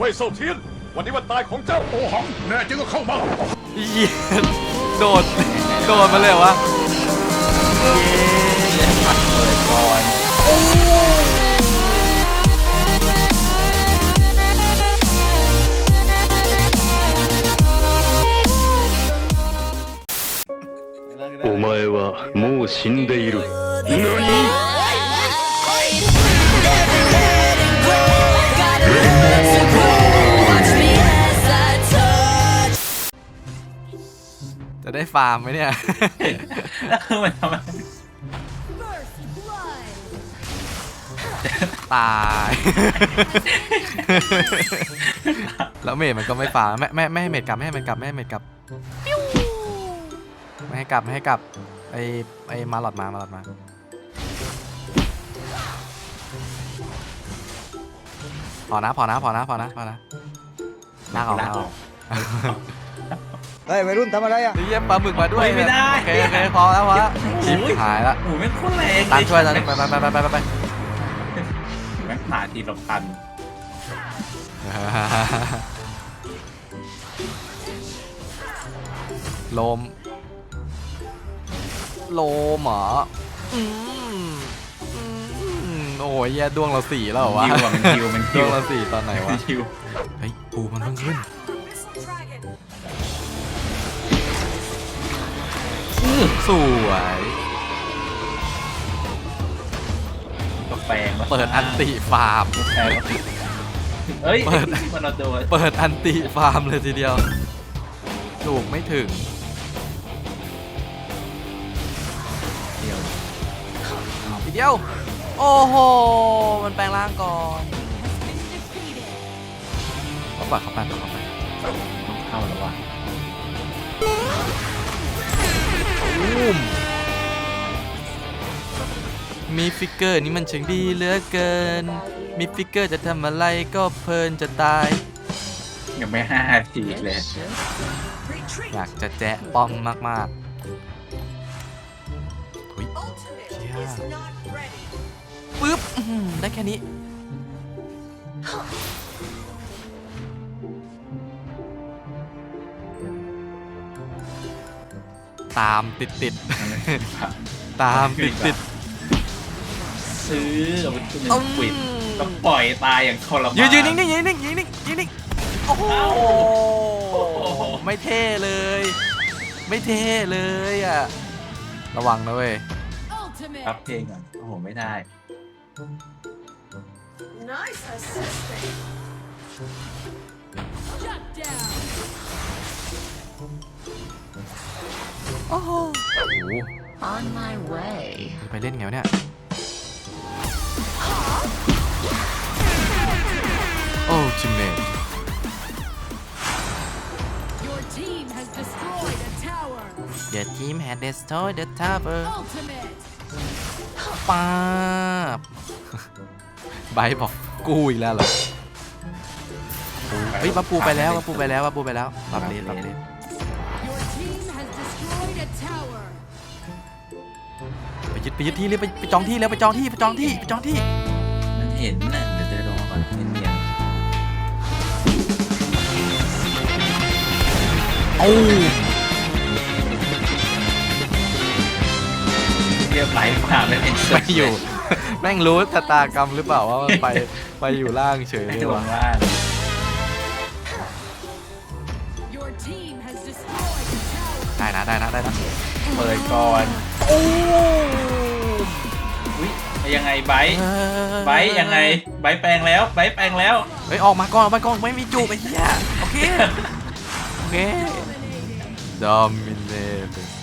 ว่ยเซาเทียน วันนี้วันตายของเจ้าโอหัง แน่จริงก็เข้ามา เหี้ยโดด โดดมาเลยเหรอวะ ก่อน お前はもう死んでいる。 จะได้ฟาร์มไหมเนี่ย แล้วคือมันทำไมตาย แล้วเมดมันก็ไม่ฟาร์มไม่ไม่ไม่ให้เมดกลับไม่ให้เมดกลับไม่ให้เมดกลับไม่ให้กลับไม่ให้กลับไอไอมาหลอดมามาหลอดมาพอนะพอนะพอนะพอนะพอนะลากออกลากออกเฮ้ยวัยรุ่นทำอะไรอะ เยี่ยมปลาหมึกมาด้วยไม่ได้ โอเคโอเคพอแล้วพอแล้วชิบหายละโอ้โหแม่งโคตรแรงตามช่วยตามไปไปไปไปไปไปแม่งผ่าทีละพันโลม โลมเหรออืมอืมโอ้ยแย่ดวงเราสี่แล้วเหรอวะคิวอะมันคิวมันดคิววงเราสี่ตอนไหนวะ มันคิว เฮ้ยปูมันเพิ่งขึ้น สวย กาแฟมาเปิดอันติฟาร์ม กาแฟมาเฮ้ยเปิด มันเราโดนเปิดอันติฟาร์มเลยทีเดียว ถูกไม่ถึง เดียวทีเดียว โอ้โห มันแปลงร่างก่อนก็ปล่อยเขาไปปล่อยเขาไป ต้องเข้าแล้วว่ะ มีฟิกเกอร์นี่มันช่างดีเหลือเกิน มีฟิกเกอร์จะทำอะไรก็เพลินจะตาย ยังไม่ห้าทีเลยอยากจะแจ๊ะป้อมมากๆถุยเชี่ยปึ๊บอื้อหือได้แค่นี้ ตามติดติดๆ ตามติดติด ซื้อเอาไปขึ้นๆเป็นปิดก็ปล่อยตายอย่างทรมานยืนยืนนิ่งๆยืนนิ่งๆยืนนิ่งๆยืนนิ่งๆโอ้โหโอ้โหไม่เท่เลย ไม่เท่เลยอะระวังนะเว้ยรับเพลงก่อนโอ้โหไม่ได้ Nice assisting. Shut down. โอ้โห On my way. ไปเล่นไงวะเนี่ย team had destroyed the tower Ultimate. ป๊าบไบร์ทบอกกู้อีกแล้วเหรอเฮ้ยปะปูไปแล้วปะปูไปแล้วปะปูไปแล้วปรับเลนปรับเลน Your team has destroyed a tower. ไปยึดไปยึดที่เลยไปไปจองที่แล้วไปจองที่ไปจองที่ไปจองที่มันเห็นน่ะเดี๋ยวจะรอก่อนเนียนโอ้ ไหลผ่าไม่เป็นไม่อยู่ แม่งรู้ชะตากรรมหรือเปล่าว่ามันไปไปอยู่ล่างเฉยไม่เลยลวะงล่าง Your team has destroyed a tower. ได้นะได้นะได้นะเปิดก่อนโอ้อุ้ยยังไงไบร์ทไบร์ทยังไงไบร์ทแปลงแล้วไบร์ทแปลงแล้วเฮ้ยออกมาก่อนออกมาก่อนไม่มีจูบไอ้เหี้ยโอเคโอเค Dominating.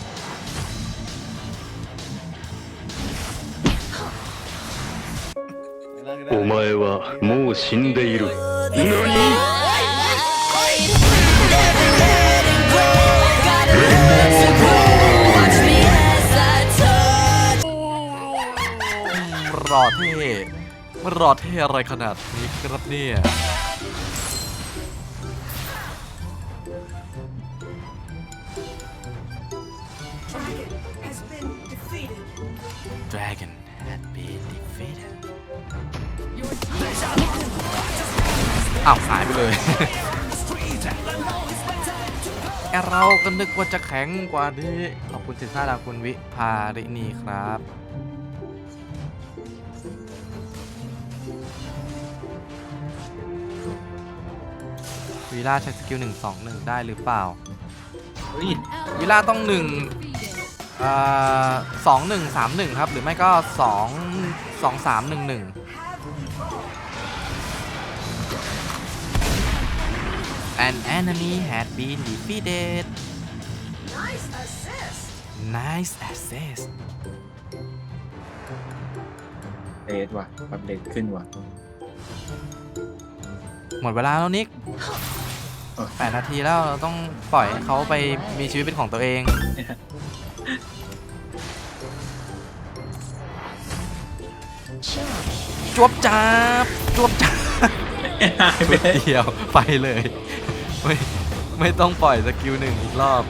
お前はもう死んでいる。 รอเท่มันรอเท่อะไรขนาดนี้ครับเนี่ย อ้าวหายไปเลยแอเราก็นึกว่าจะแข็งกว่านี้ ขอบคุณสินค้าดาวคุณวิภารินีครับวีล่าใช้สกิล 1 2 1 ได้หรือเปล่าเฮ้ยวิล่าต้อง1 defeated. อ่าสองหนึ่งสามหนึ่งครับ หรือไม่ก็สองสองสามหนึ่งหนึ่ง An enemy had been defeated Nice assist Nice assist เลดว่ะปรับเลดขึ้นว่ะ หมดเวลาแล้วนิกเออ แปดนาทีแล้วเราต้องปล่อยให้เขาไปมีชีวิตเป็นของตัวเอง จวบจับจวบจับหายไปชุดเดียว ไปเลย ไม่ไม่ต้องปล่อยสกิลหนึ่งอีกรอบ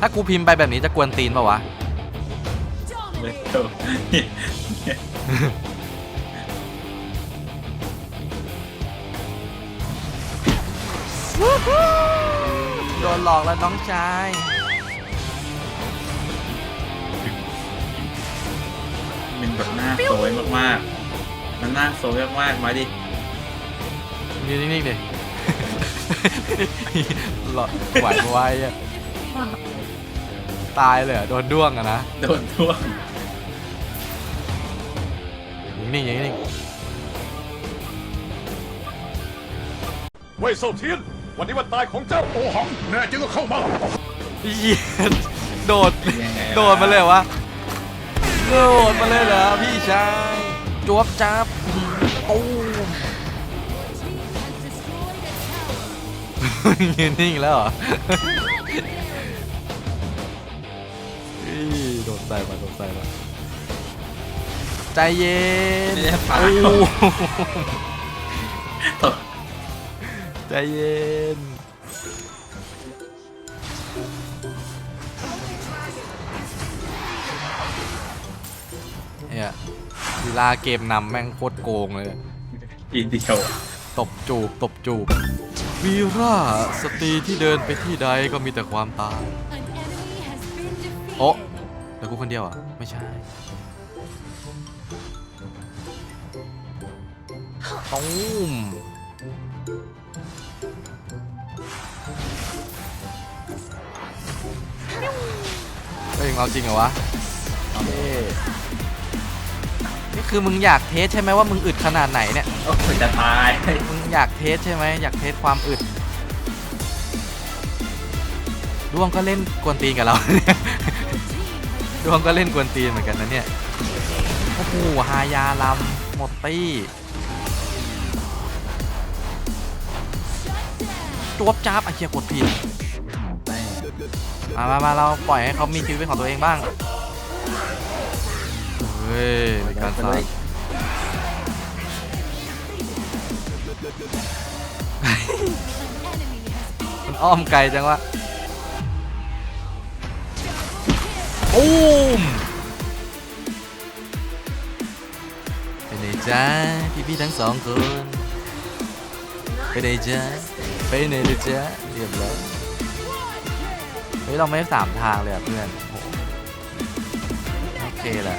ถ้ากูพิมพ์ไปแบบนี้จะกวนตีนเปล่าวะเล Dominate. ดเดี๋ยวโดนหลอกแล้วน้องชายมันแบบหน้าโซยมากๆ มันหน้าโซยมากๆมาดิ ยืนนิ่งๆดิ หลอดไหวไว้อะตายเลยเหรอโดนด้วงอะนะ โดนท่วงนิ่งๆอย่างนิ่งเว่ยเซาเทียน วันนี้วันตายของเจ้าโอหัง แน่จริงก็เข้ามาๆเหี้ยโดด โดดมาเลยเหรอวะ โดดมาเลยเหรอพี่ชายจวบจับ ยืนนิ่งแล้วเหรออีโดนใส่มาโดนใส่มาใจเย็นไม่ได้ปาโอ้ตกใจเย็น เนี่ยเวลาเกมนำแม่งโคตรโกงเลยอีเดียวตบจูบตบจูบ วีร่าสตรีที่เดินไปที่ใดก็มีแต่ความตาย An enemy has been defeated. โอ้แล้วกูคนเดียวอะ ไม่ใช่ตูมเฮ้ยมึงเอาจริงเหรอวะเท่นี่ คือมึงอยากเทสใช่ไหมว่ามึงอึดขนาดไหนเนี่ย โอ้ยจะตาย มึงอยากเทสใช่ไหมอยากเทสความอึดดวงก็เล่นกวนตีนกับเราเนี่ยดวงก็เล่นกวนตีนเหมือนกันนะเนี่ย โอ้โหฮายาลำหมดตี้จวบจ้าบไอ้เหี้ยกดผิดมามามาเราปล่อยให้เขามีชีวิตเป็นของตัวเองบ้างเฮ้ยมีการสาด An enemy has มันอ้อมไกลจังวะตูมไปไหนจ้าพี่พี่ๆทั้งสองคนไปไหนจ้าไปไหนเลยจ้าเรียบร้อยเฮ้ยเราไม่ได้สามทางเลยอะเพื่อนโอ้โหโอเคแหละ